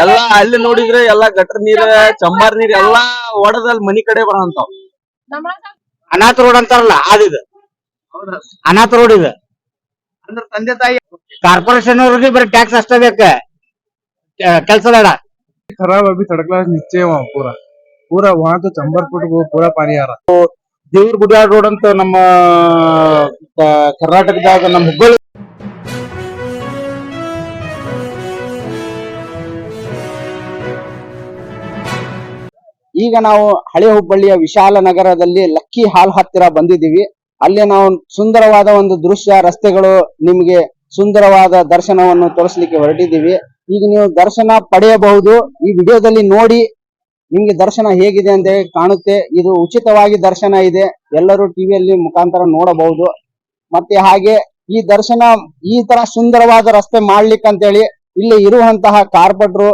ಎಲ್ಲಾ ಅಲ್ಲಿ ನೋಡಿದ್ರೆ ಎಲ್ಲಾ ಗಟರ್ ನೀರ್ ಚಂಬಾರ್ ನೀರ್ ಎಲ್ಲಾ ಒಡದಲ್ಲಿ ಮನಿ ಕಡೆ ಬರೋಂತಾವ್ ಅನಾಥ ರೋಡ್ ಅಂತಾರಲ್ಲ ಅದಿದು ಅನಾಥ ರೋಡ್ ಇದು ಅಂದ್ರೆ ತಂದೆ ತಾಯಿ ಕಾರ್ಪೊರೇಷನ್ ಅವ್ರಿಗೆ ಬರೀ ಟ್ಯಾಕ್ಸ್ ಅಷ್ಟೇ ಬೇಕ ಕೆಲಸ ಬೇಡ खराब अभी थर्ड क्लास नीचे है वहाँ पूरा पूरा वहाँ तो चंबर फुट वो पूरा पानी आ रहा ದೇವ್ರ ಗುಡಿಯಾಡ ರೋಡ್ ಅಂತ ನಮ್ಮ ಕ- ಕರ್ನಾಟಕದಾಗ ನಮ್ಮ ಹುಬ್ಬಳ್ಳಿ ಈಗ ನಾವು ಹಳೆ ಹುಬ್ಬಳ್ಳಿಯ ವಿಶಾಲ ನಗರದಲ್ಲಿ ಲಕ್ಕಿ ಹಾಲ್ ಹತ್ತಿರ ಬಂದಿದ್ದೀವಿ. ಅಲ್ಲಿ ನಾವು ಸುಂದರವಾದ ಒಂದು ದೃಶ್ಯ, ರಸ್ತೆಗಳು ನಿಮಗೆ ಸುಂದರವಾದ ದರ್ಶನವನ್ನು ತೋರಿಸ್ಲಿಕ್ಕೆ ಹೊರಟಿದ್ದೀವಿ. ಈಗ ನೀವು ದರ್ಶನ ಪಡೆಯಬಹುದು. ಈ ವಿಡಿಯೋದಲ್ಲಿ ನೋಡಿ ನಿಮ್ಗೆ ದರ್ಶನ ಹೇಗಿದೆ ಅಂತ ಕಾಣುತ್ತೆ. ಇದು ಉಚಿತವಾಗಿ ದರ್ಶನ ಇದೆ. ಎಲ್ಲರೂ ಟಿವಿಯಲ್ಲಿ ಮುಖಾಂತರ ನೋಡಬಹುದು. ಮತ್ತೆ ಹಾಗೆ ಈ ದರ್ಶನ ಈ ತರ ಸುಂದರವಾದ ರಸ್ತೆ ಮಾಡ್ಲಿಕ್ಕೆ ಮಾಡ್ಲಿಕ್ಕಂತೇಳಿ ಇಲ್ಲಿ ಇರುವಂತಹ ಕಾರ್ಪೊರೇಟರು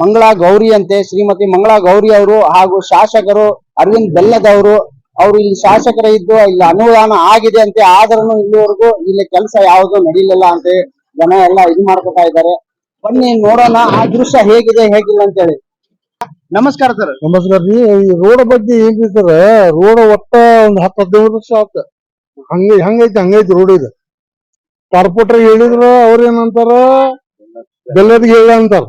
ಮಂಗಳಾ ಗೌರಿ ಅಂತೆ, ಶ್ರೀಮತಿ ಮಂಗಳಾ ಗೌರಿ ಅವರು ಹಾಗೂ ಶಾಸಕರು ಅರವಿಂದ್ ಬೆಲ್ಲದವರು ಅವರು ಇಲ್ಲಿ ಶಾಸಕರ ಇದ್ದು, ಇಲ್ಲಿ ಅನುದಾನ ಆಗಿದೆ ಅಂತೆ ಆದ್ರೂ ಇಲ್ಲಿವರೆಗೂ ಇಲ್ಲಿ ಕೆಲಸ ಯಾವುದು ನಡೀಲಿಲ್ಲ ಅಂತ, ಜನ ಎಲ್ಲ ಇದು ಮಾಡ್ಕೊತಾ ಇದ್ದಾರೆ. ಬನ್ನಿ ನೋಡೋಣ, ಆ ದೃಶ್ಯ ಹೇಗಿದೆ, ಹೇಗಿಲ್ಲ ಅಂತ ಹೇಳಿ ನಮಸ್ಕಾರ ಸರ್. ನಮಸ್ಕಾರ ರೀ, ಈ ರೋಡ್ ಬಗ್ಗೆ ಏನ್ರಿ ಸರ್? ರೋಡ್ ಒಟ್ಟ ಒಂದ್ ಹತ್ತು ಹದಿನೈದು ವರ್ಷ ಆತ. ಹಂಗ, ಹಂಗೈತಿ ಹಂಗೈತಿ ರೋಡ್ ಇದು. ಕಾರ್ಪೊರೇಟರ್ ಹೇಳಿದ್ರ, ಅವ್ರ ಏನಂತಾರ? ಬೆಲ್ಲದಿಗೆ ಹೇಳ ಅಂತಾರ.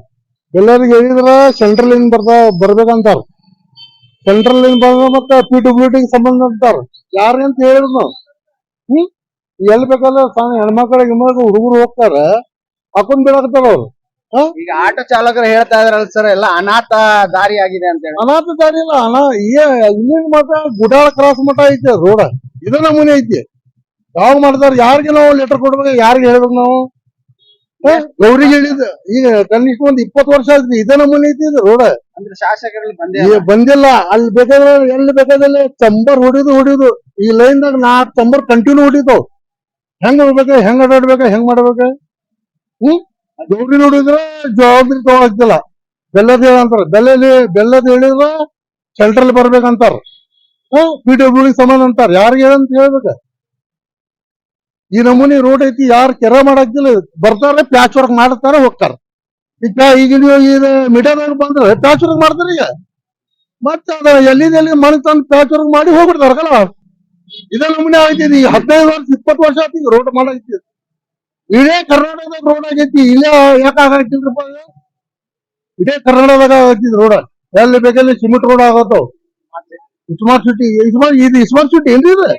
ಬೆಲ್ಲದಿಗೆ ಹೇಳಿದ್ರ ಸೆಂಟ್ರಲ್ ಇಂದ ಬರ್ತಾ ಬರ್ಬೇಕಂತಾರ. ಸೆಂಟ್ರಲ್ ಇಂದ ಬರ್ದ ಮತ್ತ ಪಿ ಡಬ್ಲ್ಯೂ ಟಿ ಸಂಬಂಧ ಅಂತಾರ. ಯಾರು ಅಂತ ಹೇಳಿದ್ರು ನಾವು. ಹ್ಮ್? ಎಲ್ಲಿ ಬೇಕಲ್ಲ ಸಣ್ಣ ಹೆಣ್ಮಕ್ಳ ಹೆಣ್ಮಕ್ಳು ಹುಡುಗರು ಹೋಗ್ತಾರ ಹಾಕೊಂಡ್ ಬಿಡಾಕತ್ತಾರ ಅವ್ರು. ಈಗ ಆಟೋ ಚಾಲಕರು ಹೇಳ್ತಾ ಇದ್ರಲ್ಲ ಸರ್ ಎಲ್ಲ ಅನಾಥ ದಾರಿ ಆಗಿದೆ ಅಂತ ಹೇಳಿ. ಅನಾಥ ದಾರಿ ಇಲ್ಲ ಅನಾ ಇಲ್ಲಿ ಮಠ ಗುಡಾಳ ಕ್ರಾಸ್ ಮಠ ಐತೆ ರೋಡ. ಇದ ನಮೂನೆ ಐತಿ. ಯಾವಾಗ ಮಾಡ್ತಾರ ಯಾರಿಗೆ ನಾವು ಲೆಟರ್ ಕೊಡ್ಬೇಕು ಯಾರಿಗೆ ಹೇಳ್ಬೇಕು ನಾವು? ಹ? ಗೌರಿಗೆ ಹೇಳಿದ ಈಗ ಕನಿಷ್ಠ ಒಂದ್ ಇಪ್ಪತ್ತು ವರ್ಷ ಆಯ್ತು ಇದ ನಮೂನೆ ಐತಿ ಇದು ರೋಡ್. ಅಂದ್ರೆ ಶಾಸಕರಲ್ಲಿ ಬಂದೇ ಬಂದಿಲ್ಲ. ಅಲ್ಲಿ ಬೇಕಾದ್ರೆ ಎಲ್ಲಿ ಬೇಕಾದಲ್ಲಿ ಚಂಬರ್ ಹೊಡಿದು ಹೊಡಿದು ಈ ಲೈನ್ ದಾಗ ನಾಲ್ಕು ಚಂಬರ್ ಕಂಟಿನ್ಯೂ ಹೊಡಿತಾವ್. ಹೆಂಗ್ ಹೋಗ್ಬೇಕ ಹೆಂಗ್ ಅಡ್ಡಾಡ್ಬೇಕ ಹೆಂಗ್ ಮಾಡ್ಬೇಕ? ಹ್ಮ್? ಗೌರಿ ನೋಡಿದ್ರ ಜವಾಬ್ದಾರಿ ತಗೊಳಕ್ತಿಲ್ಲ ಬೆಲ್ಲದ ಹೇಳಂತಾರ ಬೆಲ್ಲಲ್ಲಿ ಬೆಲ್ಲದ ಹೇಳಿದ್ರ ಸೆಂಟ್ರಲ್ ಬರ್ಬೇಕಂತಾರ. ಪಿ ಡಬ್ಲ್ಯೂ ಸಂಬಂಧ ಅಂತಾರ. ಯಾರಿಗೆ ಹೇಳಂತ ಹೇಳ್ಬೇಕ? ಈ ನಮೂನಿ ರೋಡ್ ಐತಿ, ಯಾರು ಕೆರೆ ಮಾಡಾಕಿಲ್ಲ ಬರ್ತಾರೆ ಪ್ಯಾಚ್ ವರ್ಕ್ ಮಾಡ್ತಾರೆ ಹೋಗ್ತಾರ. ಈಗ ಈಗ ನೀವು ಮೀಡಿಯಾದಾಗ ಬಂದ್ರೆ ಪ್ಯಾಚ್ ವರ್ಕ್ ಮಾಡ್ತಾರೆ ಈಗ. ಮತ್ತೆ ಅದ ಎಲ್ಲಿಂದ ಎಲ್ಲಿ ಮನೆ ತಂದು ಪ್ಯಾಚ್ ವರ್ಕ್ ಮಾಡಿ ಹೋಗ್ಬಿಡ್ತಾರಲ್ಲ ಇದೇ ನಮೂನೆ ಆಗೈತಿ, ಈಗ ಹದಿನೈದು ವರ್ಷ, ಇಪ್ಪತ್ತು ವರ್ಷ ಆಯ್ತು ಈಗ ರೋಡ್ ಮಾಡೈತಿ ಇಡೇ ಕರ್ನಾಟಕದಾಗ ರೋಡ್ ಆಗೈತಿ, ಇಲ್ಲೇ ಯಾಕೆ ಆಗತ್ತಿಲ್ರಪ್ಪ? ಇಡೇ ಕರ್ನಾಟಕದಾಗ ಆಗೈತಿ ರೋಡ್ ಎಲ್ಲಿ ಬೇಕಲ್ಲಿ ಸಿಮೆಂಟ್ ರೋಡ್ ಆಗತ್ತೋ. ಸ್ಮಾರ್ಟ್ ಸಿಟಿ ಸ್ಮಾರ್ಟ್ ಇದು ಸ್ಮಾರ್ಟ್ ಸಿಟಿ ಹ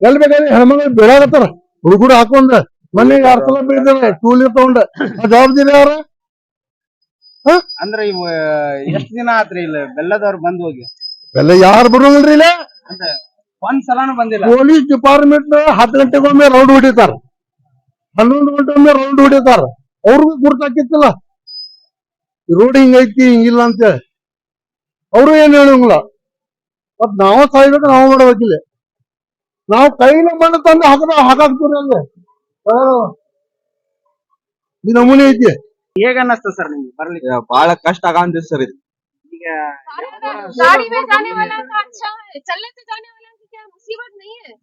ಎಲ್ಲಿ ಬೇಕಾದ್ರೆ ಹೆಣ್ಮಕ್ಳು ಬೆಳಾಗತ್ತಾರ ಹುಡುಗರು ಹಾಕೊಂಡ ಮನೆಗೆ ಯಾರ ಸಲ ಬೀಳ್ತಾರ ಟೂ ವೀಲರ್ ತಗೊಂಡ ಜವಾಬ್ದಾರಿ ಯಾರ? ಅಂದ್ರೆ ಎಷ್ಟು ಎಷ್ಟ್ ದಿನ ಆತ್ರಿ ಇಲ್ಲ ಬೆಲ್ಲದವ್ರು ಬಂದ್ ಹೋಗಿ? ಬೆಲ್ಲ ಯಾರು ಬರೋಂಗಿಲ್ರಿ ಇಲ್ಲ? ಒಂದ್ ಸಲಾನು ಬಂದಿಲ್ಲ. ಪೊಲೀಸ್ ಡಿಪಾರ್ಟ್ಮೆಂಟ್ ಹತ್ತು ಗಂಟೆಗೊಮ್ಮೆ ರೌಂಡ್ ಹೊಡಿತಾರ. ಹನ್ನೊಂದು ಗಂಟೆಗೊಮ್ಮೆ ರೌಂಡ್ ಹೊಡಿತಾರ. ಅವ್ರಿಗೂ ಗುರ್ತಾಕಿತ್ತಲ್ಲ ರೋಡ್ ಹಿಂಗೈತಿ ಹಿಂಗಿಲ್ಲ ಅಂತೇಳಿ ಅವರು ಏನ್ ಹೇಳಂಗಿಲ್ಲ. ಮತ್ ನಾವ ಸಾಯ್ಬೇಕು ನಾವು ಮಾಡ್ಬೇಕಿಲ್ಲ ನಾವು ಕೈಲ ಮಣ್ಣು ತಂದು ಹಾಕದ ಹಾಕಾಕ್ತೀವಿ ಅಲ್ಲಿ ಈ ನಮೂನೆ ಐತಿ ಹೇಗ ಅನ್ನಿಸ್ತ ಸರ್ ನಿಮ್ಗೆ ಬರ್ಲಿಕ್ಕೆ ಬಹಳ ಕಷ್ಟ ಆಗಂತ ಸರ್ ಇದು ಈಗ गाड़ी में जाने वाला तो अच्छा है चलने से जाने वाला की क्या मुसीबत नहीं है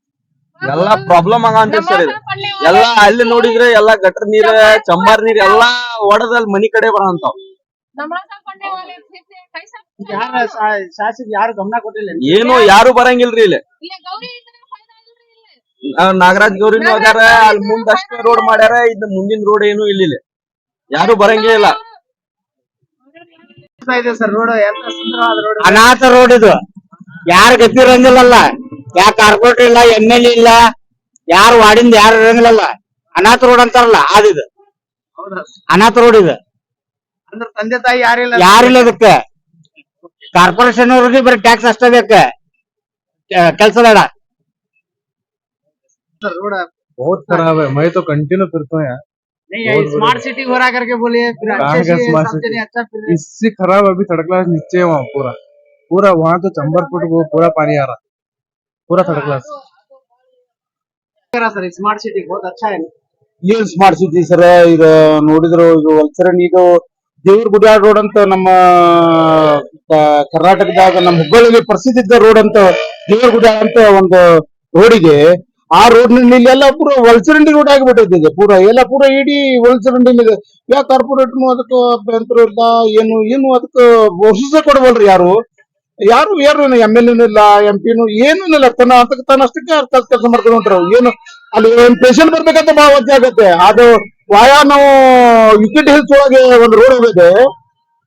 ಎಲ್ಲಾ ಪ್ರಾಬ್ಲಮ್ ಆಗಂತ ಸರ್ ಇದು नमाज पढ़ने वाले ಎಲ್ಲಾ ಅಲ್ಲಿ ನೋಡಿದ್ರೆ ಎಲ್ಲಾ ಗಟರ್ ನೀರ್ ಚಂಬಾರ್ ನೀರ್ ಎಲ್ಲಾ ಒಡದಲ್ಲಿ ಮನಿ ಕಡೆ ಬರೋಂತಾವ್ नमाज पढ़ने वाले फिर से कैसा ಯಾರ ಶಾಸಕ ಯಾರು ಗಮನ ಕೊಟ್ಟಿಲ್ಲ ಏನು ಯಾರು ಬರಂಗಿಲ್ರಿ ಇಲ್ಲಿ ये गौरी ನಾಗರಾಜ್ ಗೌರಿನೂ ಅದಾರ ಅಲ್ಲಿ ಮುಂದಷ್ಟೇ ರೋಡ್ ಮಾಡ್ಯಾರ ಇದ್ ಮುಂದಿನ ರೋಡ್ ಏನು ಇಲ್ಲಿ ಯಾರು ಬರಂಗೇ ಇಲ್ಲ. ಇದೆ ಸರ್ ರೋಡ್ ಎಂತ ಸುಂದರವಾದ ರೋಡ್ ಅನಾಥ ರೋಡ್ ಇದು. ಯಾರು ಗತಿ ಇರಂಗಿಲ್ಲಲ್ಲ. ಯಾರ ಕಾರ್ಪೊರೇಟರ್ ಇಲ್ಲ ಎಂ ಎಲ್ ಇಲ್ಲ ಯಾರು ವಾರ್ಡಿಂದ ಯಾರು ಇರಂಗಿಲ್ಲಲ್ಲ. ಅನಾಥ ರೋಡ್ ಅಂತಾರಲ್ಲ ಅದಿದು ಅನಾಥ ರೋಡ್ ಇದು. ಅಂದ್ರೆ ತಂದೆ ತಾಯಿ ಯಾರಿಲ್ಲ ಯಾರಿಲ್ಲ ಇದಕ್ಕೆ ಕಾರ್ಪೊರೇಷನ್ ಅವ್ರಿಗೆ ಬರೀ ಟ್ಯಾಕ್ಸ್ ಅಷ್ಟೇ ಬೇಕ. ಕೆಲಸ ಬೇಡ बहुत खराब है मैं तो कंटिन्यू फिरता हूँ यहाँ स्मार्ट सिटी हो रहा करके बोलिए फिर कहाँ अच्छे का से smart सब city? जने अच्छा फिर इससे खराब अभी थर्ड क्लास नीचे है वहाँ पूरा पूरा वहाँ तो चंबर फुट वो पूरा पानी आ रहा पूरा थर्ड क्लास रहा सर स्मार्ट सिटी बहुत अच्छा है ಏನ್ ಸ್ಮಾರ್ಟ್ ಸಿಟಿ ಸರ್ ಇದು ನೋಡಿದ್ರು ಇದು ವಲ್ಸರನ್ ಇದು ದೇವ್ರ ಗುಡಿಯಾಡ ರೋಡ್ ಅಂತ ನಮ್ಮ ಕ- ಕರ್ನಾಟಕದಾಗ ನಮ್ಮ ಹುಬ್ಬಳ್ಳಿಯಲ್ಲಿ ಪ್ರಸಿದ್ಧ ಇದ್ದ ರೋಡ್ ಅಂತ ದೇವ್ರ ಗುಡಿಯಾಡ ಅಂತ ಒಂದು ರೋಡಿಗೆ ಆ ರೋಡ್ನಲ್ಲಿ ಎಲ್ಲ ಪೂರ ವಲ್ಸರಂಡಿ ರೋಡ್ ಆಗಿಬಿಟ್ಟಿದೆ ಪೂರ. ಎಲ್ಲ ಪೂರ ಇಡೀ ವಲ್ಸರಂಡಿ ಇದೆ ಯಾ ಕಾರ್ಪೊರೇಟ್ನು ಅದಕ್ಕೆ ಅಭ್ಯಂತರ ಇಲ್ಲ, ಏನು ಏನು ಅದಕ್ಕೆ ಬಹುಶಃ ಕೊಡವಲ್ರಿ ಯಾರು? ಯಾರು ಯಾರು ಎಂ ಎಲ್ ಇಲ್ಲ ಎಂ ಪಿನು ಏನು ಇಲ್ಲ. ತನ್ನ ಅದಕ್ಕೆ ತನ್ನಷ್ಟಕ್ಕೆ ಕೆಲಸ ಮಾಡ್ಕೊಂಡು ಹೊಂಟ್ರು. ಏನು, ಅಲ್ಲಿ ಪೇಷಂಟ್ ಬರ್ಬೇಕಂತ ಬಹಳ ವಜ್ಜೆ ಆಗತ್ತೆ. ಅದು ವಾಯಾ ನಾವು ವಿಕೆಟ್ ಹಿಲ್ಸ್ ಒಳಗೆ ಒಂದು ರೋಡ್ ಹೋಗಿದೆ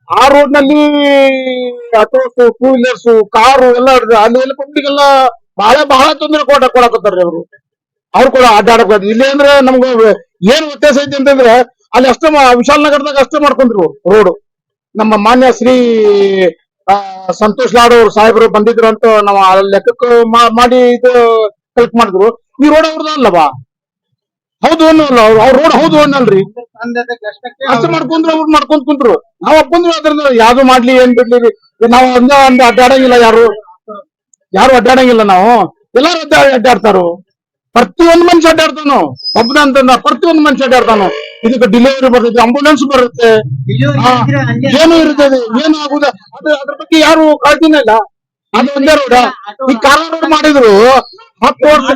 ಆ ರೋಡ್ನಲ್ಲಿ ಆಟೋಸ್ ಟೂ ವೀಲರ್ಸ್ ಕಾರು ಎಲ್ಲ. ಅಲ್ಲಿ ಎಲ್ಲ ಪಬ್ಲಿಕ್ ಎಲ್ಲ ಬಹಳ ಬಹಳ ತೊಂದರೆ ಕೊಡ ಕೊಡಕತ್ತಾರ್ರಿ ಅವರು. ಅವ್ರು ಕೂಡ ಅಡ್ಡಾಡಕ್ ಇಲ್ಲಿ ಅಂದ್ರೆ ನಮ್ಗ ಏನ್ ವ್ಯತ್ಯಾಸ ಐತಿ ಅಂತಂದ್ರೆ ಅಲ್ಲಿ ಅಷ್ಟೇ ವಿಶಾಲ ನಗರದಾಗ ಅಷ್ಟೇ ಮಾಡ್ಕೊಂಡ್ರು ರೋಡ್. ನಮ್ಮ ಮಾನ್ಯ ಶ್ರೀ ಸಂತೋಷ್ ಲಾಡ್ ಅವ್ರ ಸಾಹೇಬರು ಬಂದಿದ್ರು ಅಂತ ನಾವು ಲೆಕ್ಕಕ್ಕೆ ಮಾಡಿ ಇದು ಕಲೆಕ್ಟ್ ಮಾಡಿದ್ರು. ಈ ರೋಡ್ ಅವ್ರದ್ದು ಅಲ್ಲವಾ? ಹೌದು ಅನ್ನಲ್ಲ ಅವ್ರು. ಅವ್ರ ರೋಡ್ ಹೌದು ಅನ್ನಲ್ರಿ. ಅಷ್ಟು ಮಾಡ್ಕೊಂಡ್ರು, ಅವ್ರು ಮಾಡ್ಕೊಂಡ್ ಕುಂತ್ರು. ನಾವ್ ಅಪ್ಪಂದ್ರು ಅದ್ರಿಂದ ಯಾವ್ದು ಮಾಡ್ಲಿ, ಏನ್ ಬಿಡ್ಲಿ. ನಾವ್ ಅಂದ ಅಡ್ಡಾಡಂಗಿಲ್ಲ ಯಾರು. ಯಾರು ಅಡ್ಡಾಡಂಗಿಲ್ಲ ನಾವು? ಎಲ್ಲಾರು ಅಡ್ಡಾಡ್ತಾರು ಅಡ್ಡಾಡ್ತಾರು. ಪ್ರತಿಯೊಂದು ಮನುಷ್ಯ ಅಡ್ಡಾಡ್ತಾನು. ಒಬ್ಬನ ಅಂತ ಪ್ರತಿಯೊಂದು ಮನುಷ್ಯ ಅಡ್ಡಾಡ್ತಾನು. ಇದಕ್ಕೆ ಡಿಲಿವರಿ ಬರುತ್ತೆ ಆಂಬುಲೆನ್ಸ್ ಬರುತ್ತೆ. ಏನು ಇರ್ತದೆ ಏನು ಆಗುದ ಅದು ಅದ್ರ ಬಗ್ಗೆ ಯಾರು ಕಾಳ್ತಿನ ಇಲ್ಲ. ಅದು ಒಂದೇ ರೋಡ್ ಈ ಕಾಲ ರೋಡ್ ಮಾಡಿದ್ರು. ಹತ್ತು ವರ್ಷ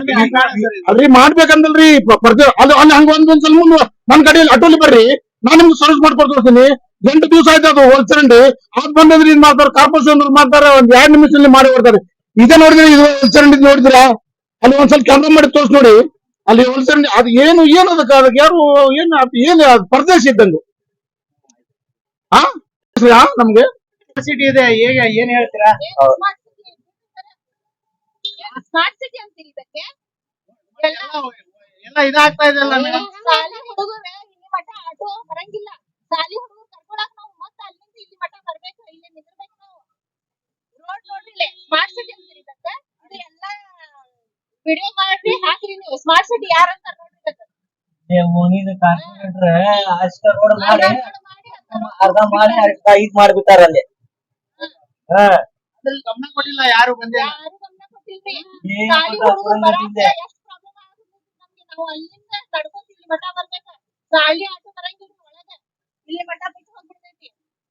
ಅಲ್ರಿ ಮಾಡ್ಬೇಕಂದಲ್ರಿ. ಪ- ಪ್ರತಿ ಅಲ್ಲಿ ಅಲ್ಲಿ ಹಂಗ ಒಂದ್ ಒಂದ್ಸಲ ಮುಂದೆ ನನ್ ಕಡೆಯಲ್ಲಿ ಅಟೋಲಿ ಬರ್ರಿ. ನಾನ್ ನಿಮ್ಗೆ ಸರ್ವಿಸ್ ಮಾಡ್ಕೊಡ್ತೀನಿ ಎಂಟು ದಿವಸ ಆಯ್ತು ಅದು ಹೊಲ್ಚರಂಡಿ ಅದ್ ಬಂದದ್ರಿ ಇದ್ ಮಾಡ್ತಾರೆ ಕಾರ್ಪೊರೇಷನ್ ಮಾಡ್ತಾರೆ ಒಂದ್ ಎರಡ್ ನಿಮಿಷದಲ್ಲಿ ಮಾಡಿ ಬರ್ತಾರೆ ಇದೇ ನೋಡಿದ್ರೆ ಇದು ಹೊಲ್ಚರಂಡಿ ನೋಡಿದ್ರಾ? ಅಲ್ಲಿ ಒಂದ್ಸಲ ಕ್ಯಾಮ್ರಾ ಮಾಡಿ ತೋರ್ಸ್ ನೋಡಿ. ಅಲ್ಲಿ ಹೊಲ್ಚರಂಡಿ ಅದು ಏನು ಏನು ಅದಕ್ಕೆ ಅದಕ್ಕೆ ಯಾರು ಏನು ಏನು ಪರದೇಶ ಇದ್ದಂಗೆ? ಹಾ ನಮ್ಗೆ? ಸಿಟಿ ಇದೆ ಹೇಗೆ ಏನ್ ಹೇಳ್ತೀರಾ? ಸ್ಮಾರ್ಟ್ ಸಿಟಿ ಅಂತೀರಿ ಇದಕ್ಕೆ? ಎಲ್ಲ ಎಲ್ಲ ಇದಾಗ್ತಾ ಇದೆ ಅಲ್ಲ ಮೇಡಮ್ ಶಾಲಿ ಹುಡುಗರು ಇಲ್ಲಿ ಮಠ ಆಟೋ ಬರಂಗಿಲ್ಲ. ಶಾಲಿ ಹುಡುಗರು ಕರ್ಕೊಳಕ್ ನಾವು ಮತ್ತೆ ಅಲ್ಲಿಂದ ಇಲ್ಲಿ ಮಠ ಬರ್ಬೇಕು? ಇಲ್ಲಿ ನಿಂದಿರ್ಬೇಕು ನಾವು. ರೋಡ್ ಸ್ಮಾರ್ಟ್ ಸಿಟಿ ಅಂತೀರಿ ಇದಕ್ಕೆ ಇದು ಎಲ್ಲ ವಿಡಿಯೋ ಮಾಡಿ ಹಾಕ್ರಿ ನೀವು. ಸ್ಮಾರ್ಟ್ ಸಿಟಿ ಯಾರಂತ ಅಂತ ಅರ್ಧ ಮಾಡಿ ಇದ್ ಮಾಡ್ಬಿಟ್ಟಾರ ಅಲ್ಲಿ. ಹಾ. ಗಮನ ಕೊಟ್ಟಿಲ್ಲ ಯಾರು ಬಂದೇ ಯಾರು ನಾವು ಅಲ್ಲಿಂದ ನಡ್ಕೊಂಡ್ ಇಲ್ಲಿ ಮಠ ಬರ್ಬೇಕ? ಶಾಲಿ ಆಟೋ ಬರಂಗಿಲ್ಲ ಒಳಗೆ. ಇಲ್ಲಿ ಮಠ ಬಿಟ್ಟು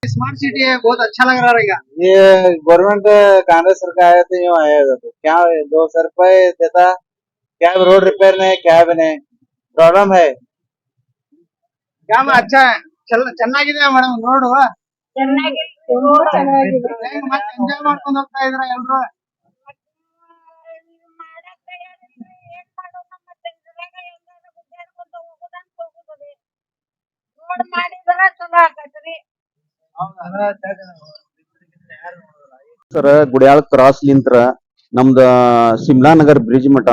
स्मार्ट सिटी है बहुत अच्छा लग रहा रहेगा ये गवर्नमेंट कांग्रेस सरकार आया तो यूं आया था तो क्या दो सौ रुपए देता क्या रोड रिपेयर नहीं क्या भी नहीं प्रॉब्लम है क्या अच्छा है ಚಲ ಚೆನ್ನಾಗಿದೆ ಮೇಡಮ್ ನೋಡು ಚೆನ್ನಾಗಿ ಹೆಂಗ್ ಮತ್ತೆ ಎಂಜಾಯ್ ಮಾಡ್ಕೊಂಡು ಹೋಗ್ತಾ ಇದ್ರ ಎಲ್ರು ಸರ್, ಗುಡಿಯಾಳ ಕ್ರಾಸ್ ಲಿಂತ್ರ ನಮ್ದ ಸಿಮ್ಲಾ ನಗರ್ ಬ್ರಿಡ್ಜ್ ಮಠ,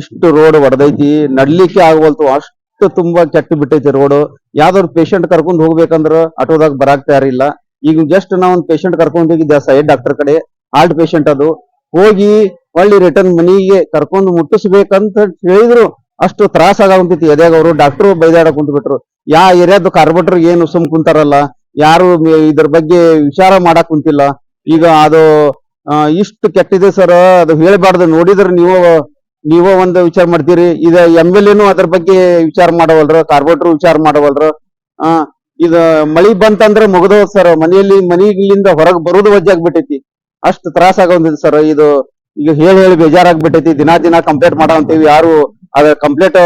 ಇಷ್ಟು ರೋಡ್ ಒಡದೈತಿ, ನಡ್ಲಿಕ್ಕೆ ಆಗವಲ್ತು, ಅಷ್ಟು ತುಂಬಾ ಕೆಟ್ಟ ಬಿಟ್ಟೈತಿ ರೋಡ್ ಯಾವ್ದಾದ್ರು ಪೇಷಂಟ್ ಕರ್ಕೊಂಡ್ ಹೋಗ್ಬೇಕಂದ್ರ ಆಟೋದಾಗ ಬರಾಕ್ ತಯಾರಿಲ್ಲ. ಈಗ ಜಸ್ಟ್ ನಾವ್ ಒಂದ್ ಪೇಷಂಟ್ ಕರ್ಕೊಂಡ್ ಹೋಗಿದ್ದೆ ಸೈಡ್ ಡಾಕ್ಟರ್ ಕಡೆ ಹಾರ್ಟ್ ಪೇಷಂಟ್ ಅದು. ಹೋಗಿ ಒಳ್ಳೆ ರಿಟರ್ನ್ ಮನಿಗೆ ಕರ್ಕೊಂಡು ಮುಟ್ಟಿಸ್ಬೇಕಂತ ಹೇಳಿದ್ರು, ಅಷ್ಟು ತ್ರಾಸ ಆಗಂತೈತಿ ಎದ್ಯಾಗ ಅವರು ಡಾಕ್ಟರ್ ಬೈದಾಡ ಕುಂತ ಬಿಟ್ರು ಯಾ ಏರಿಯಾದ ಕಾರ್ಬಟ್ರ್ ಏನು ಸುಮ್ ಕುಂತಾರಲ್ಲ ಯಾರು ಇದ್ರ ಬಗ್ಗೆ ವಿಚಾರ ಮಾಡಕ್ ಕುಂತಿಲ್ಲ. ಈಗ ಅದು ಇಷ್ಟು ಕೆಟ್ಟಿದೆ ಸರ್ ಅದು ಹೇಳಬಾರ್ದು. ನೋಡಿದ್ರೆ ನೀವು ನೀವು ಒಂದು ವಿಚಾರ ಮಾಡ್ತೀರಿ. ಇದ ಎಂ ಎಲ್ ಎನು ಅದ್ರ ಬಗ್ಗೆ ವಿಚಾರ ಮಾಡವಲ್ರ ಕಾರ್ಬೋಟ್ರು ವಿಚಾರ ಮಾಡವಲ್ರ. ಆ, ಇದ ಮಳಿ ಬಂತಂದ್ರ ಮುಗದ ಸರ್ ಮನೆಯಲ್ಲಿ ಮನೆಯಿಂದ ಹೊರಗ್ ಬರೋದು ವಜ್ಜಾಗ್ಬಿಟ್ಟೈತಿ ಅಷ್ಟು ತ್ರಾಸ ಆಗೊಂದಿದೆ ಸರ್ ಇದು ಈಗ ಹೇಳಿ ಹೇಳಿ ಬೇಜಾರಾಗ್ಬಿಟ್ಟೈತಿ. ದಿನಾ ದಿನ ಕಂಪ್ಲೇಂಟ್ ಮಾಡೋ ಅಂತೀವಿ. ಯಾರು ಅದ ಕಂಪ್ಲೇಂಟ್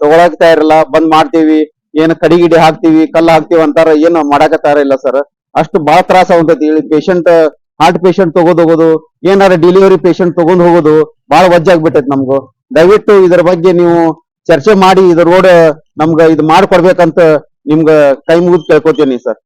ತಗೊಳಕ್ ತಯಾರಿಲ್ಲ. ಬಂದ್ ಮಾಡ್ತೀವಿ. ಏನ್ ಕಡಿ ಗಿಡಿ ಹಾಕ್ತಿವಿ, ಕಲ್ಲು ಹಾಕ್ತಿವಿ ಅಂತಾರ ಏನು ಮಾಡಾಕತ್ತಾರ ಇಲ್ಲ ಸರ್ ಅಷ್ಟು ಬಹಳ ತ್ರಾಸ ಆಗತೈತಿ ಪೇಷಂಟ್ ಹಾರ್ಟ್ ಪೇಷಂಟ್ ತಗೋದ್ ಹೋಗೋದು, ಏನಾರ ಡೆಲಿವರಿ ಪೇಷಂಟ್ ತಗೊಂಡ್ ಹೋಗೋದು ಬಹಳ ವಜ್ಜಾಗ್ಬಿಟ್ಟೈತಿ ನಮ್ಗು. ದಯವಿಟ್ಟು ಇದ್ರ ಬಗ್ಗೆ ನೀವು ಚರ್ಚೆ ಮಾಡಿ, ಇದ್ರ ರೋಡ್ ನಮ್ಗ ಇದು ಮಾಡ್ಕೊಡ್ಬೇಕಂತ ನಿಮ್ಗ ಕೈ ಮುಗಿದ್ ಕೇಳ್ಕೊತೀನಿ ಸರ್.